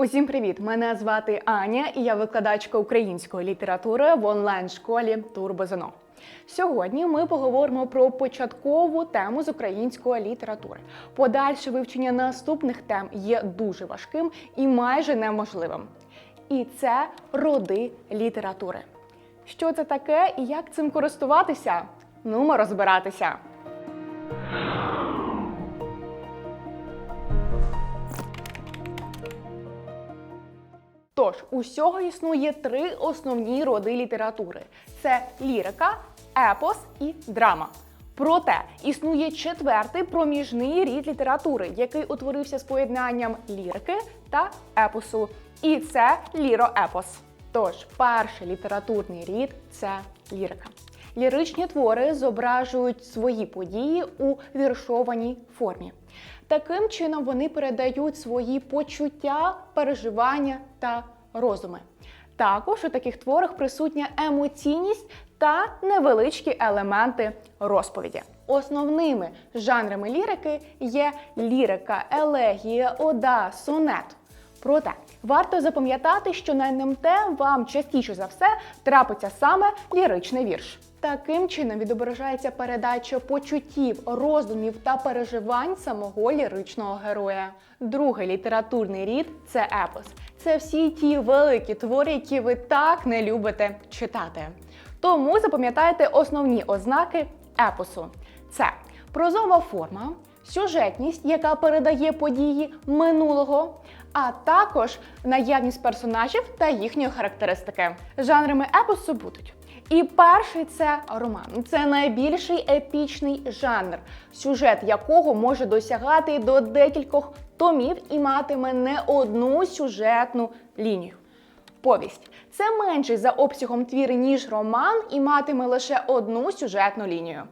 Усім привіт! Мене звати Аня, і я викладачка української літератури в онлайн-школі Турбозоно. Сьогодні ми поговоримо про початкову тему з української літератури. Подальше вивчення наступних тем є дуже важким і майже неможливим. І це роди літератури. Що це таке і як цим користуватися? Ну, ми розбиратися. Тож, усього існує три основні роди літератури: це лірика, епос і драма. Проте існує четвертий проміжний рід літератури, який утворився з поєднанням лірики та епосу. І це ліроепос. Тож, перший літературний рід це лірика. Ліричні твори зображують свої події у віршованій формі. Таким чином вони передають свої почуття, переживання та розуми. Також у таких творах присутня емоційність та невеличкі елементи розповіді. Основними жанрами лірики є лірика, елегія, ода, сонет. Проте варто запам'ятати, що на НМТ вам частіше за все трапиться саме ліричний вірш. Таким чином відображається передача почуттів, роздумів та переживань самого ліричного героя. Другий літературний рід це епос. Це всі ті великі твори, які ви так не любите читати. Тому запам'ятайте основні ознаки епосу: це прозова форма, сюжетність, яка передає події минулого, а також наявність персонажів та їхньої характеристики. Жанрами епосу будуть. І перший це роман. Це найбільший епічний жанр, сюжет якого може досягати до декількох томів і матиме не одну сюжетну лінію. Повість це менший за обсягом твір, ніж роман, і матиме лише одну сюжетну лінію.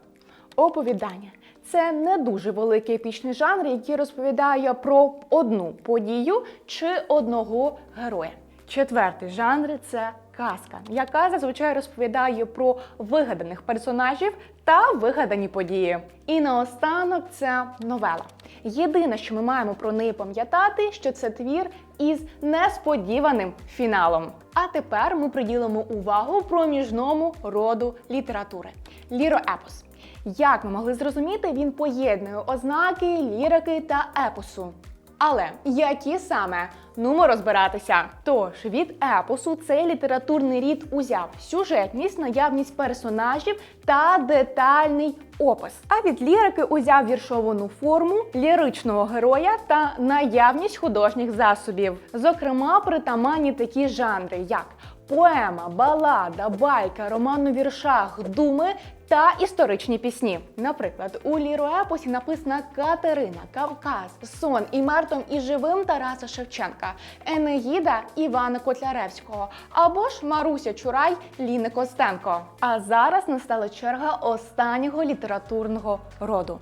Оповідання це не дуже великий епічний жанр, який розповідає про одну подію чи одного героя. Четвертий жанр це казка, яка зазвичай розповідає про вигаданих персонажів та вигадані події. І наостанок це новела. Єдине, що ми маємо про неї пам'ятати, що це твір із несподіваним фіналом. А тепер ми приділимо увагу проміжному роду літератури ліроепос. Як ми могли зрозуміти, він поєднує ознаки лірики та епосу. Але які саме нумо розбиратися? Тож від епосу цей літературний рід узяв сюжетність, наявність персонажів та детальний опис. А від лірики узяв віршовану форму ліричного героя та наявність художніх засобів. Зокрема, притаманні такі жанри, як поема, балада, байка, роман у віршах, думи та історичні пісні. Наприклад, у ліроепосі написана Катерина, Кавказ, Сон і мертвим і живим Тараса Шевченка, Енеїда Івана Котляревського або ж Маруся Чурай Ліни Костенко. А зараз настала черга останнього літературного роду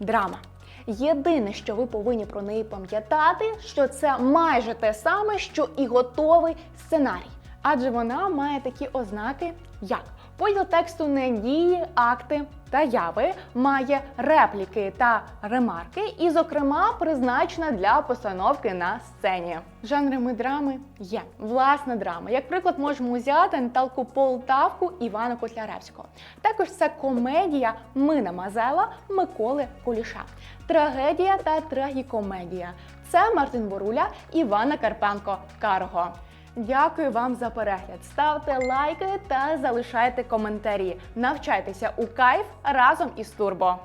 драма. Єдине, що ви повинні про неї пам'ятати, що це майже те саме, що і готовий сценарій. Адже вона має такі ознаки, як поділ тексту на дії, акти та яви, має репліки та ремарки, і, зокрема, призначена для постановки на сцені. Жанрами драми є власна драма. Як приклад, можемо взяти Наталку Полтавку Івана Котляревського. Також це комедія Мина Мазела Миколи Куліша, трагедія та трагікомедія. Це Мартин Боруля Івана Карпенко Карго. Дякую вам за перегляд. Ставте лайки та залишайте коментарі. Навчайтеся у кайф разом із Турбо.